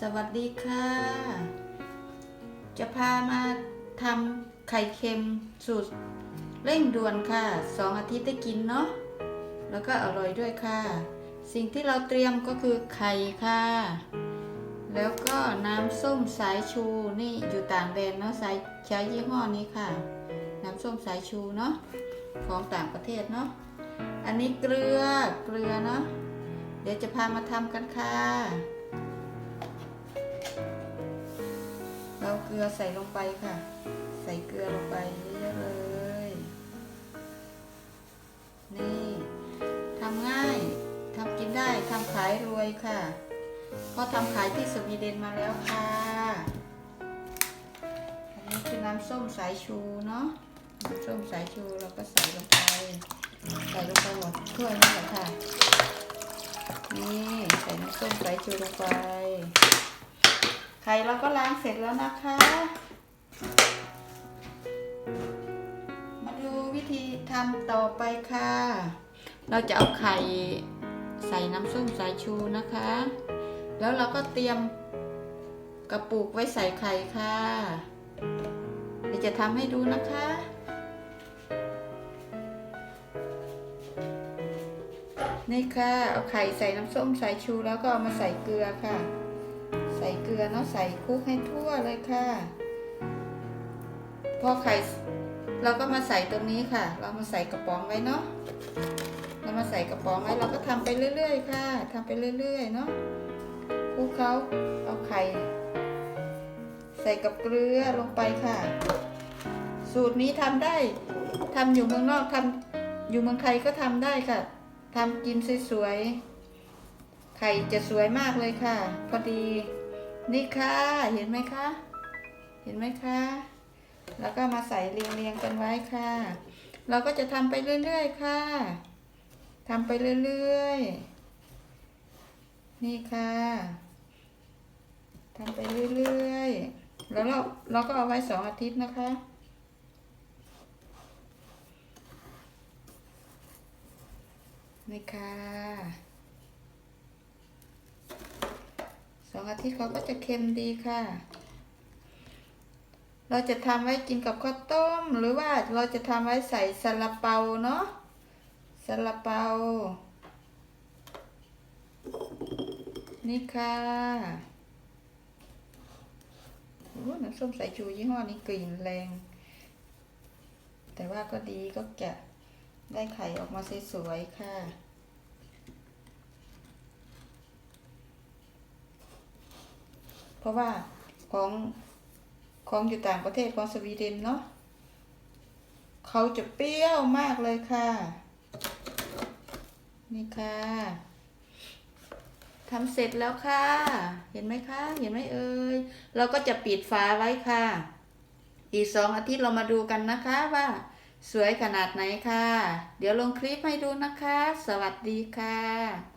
สวัสดีค่ะ จะพามาทำไข่เค็มสูตรเร่งด่วนค่ะสองอาทิตย์ได้กินเนาะแล้วก็อร่อยด้วยค่ะ สิ่งที่เราเตรียมก็คือไข่ค่ะ แล้วก็น้ำส้มสายชูนี่อยู่ต่างแดนเนาะสายใช้ยี่ห้อนี้ค่ะ น้ำส้มสายชูเนาะของต่างประเทศเนาะอันนี้เกลือเกลือเนาะเดี๋ยวจะพามาทำกันค่ะ ลือใส่ลงไปค่ะ ใส่เกลือลงไปเยอะเลย นี่ทำง่ายทำกินได้ทำขายรวยค่ะพราะทำขายที่สวีเดนมาแล้วค่ะ อันนี้คือน้ำส้มสายชูเนาะน้ำส้มสายชูเราก็ใส่ลงไป ใส่ลงไปหมดถ้วยนี่แหละค่ะ นี่ใส่น้ำส้มสายชูลงไป ไข่เราก็ล้างเสร็จแล้วนะคะ มาดูวิธีทำต่อไปค่ะ เราจะเอาไข่ใส่น้ำส้มสายชูนะคะ แล้วเราก็เตรียมกระปุกไว้ใส่ไข่ค่ะเดี๋ยวจะทำให้ดูนะคะนี่ค่ะ เอาไข่ใส่น้ำส้มสายชูแล้วก็เอามาใส่เกลือค่ะ ส่เกลือเนาะใส่คลุกให้ทั่วเลยค่ะ พอไข่เราก็มาใส่ตรงนี้ค่ะ เรามาใส่กระป๋องไว้เนาะเรามาใส่กระป๋องไว้เราก็ทำไปเรื่อย ๆ ค่ะทำไปเรื่อย ๆ เนาะคลุกเขาเอาไข่ ใส่กับเกลือลงไปค่ะ สูตรนี้ทำได้ทำอยู่เมืองนอกทำอยู่เมืองไทยก็ทำได้ค่ะทำกินสวยๆไข่จะสวยมากเลยค่ะ พอดี นี่ค่ะ เห็นไหมคะ เห็นไหมคะ แล้วก็มาใส่เรียงๆกันไว้ค่ะ เราก็จะทำไปเรื่อยๆค่ะทำไปเรื่อยๆ นี่ค่ะทำไปเรื่อยๆ แล้วเราเราก็เอาไว้สองอาทิตย์นะคะ นี่ค่ะ ส องอาทิตย์เขาก็จะเค็มดีค่ะ เราจะทำไว้กินกับข้าวต้ม หรือว่าเราจะทำไว้ใส่ซาลาเปาเนาะซาลาเปา นี่ค่ะโอ้น้ำส้มสายชูยี่ห้อนี้กลิ่นแรง แต่ว่าก็ดีก็แกะได้ไข่ออกมาสวยๆค่ะ เพราะว่าของของอยู่ต่างประเทศของสวีเดนเนาะเขาจะเปรี้ยวมากเลยค่ะ นี่ค่ะทำเสร็จแล้วค่ะ เห็นไหมคะ เห็นไหมเอ่ยเราก็จะปิดฝาไว้ค่ะ อีกสองอาทิตย์เรามาดูกันนะคะว่าสวยขนาดไหนค่ะ เดี๋ยวลงคลิปให้ดูนะคะ สวัสดีค่ะ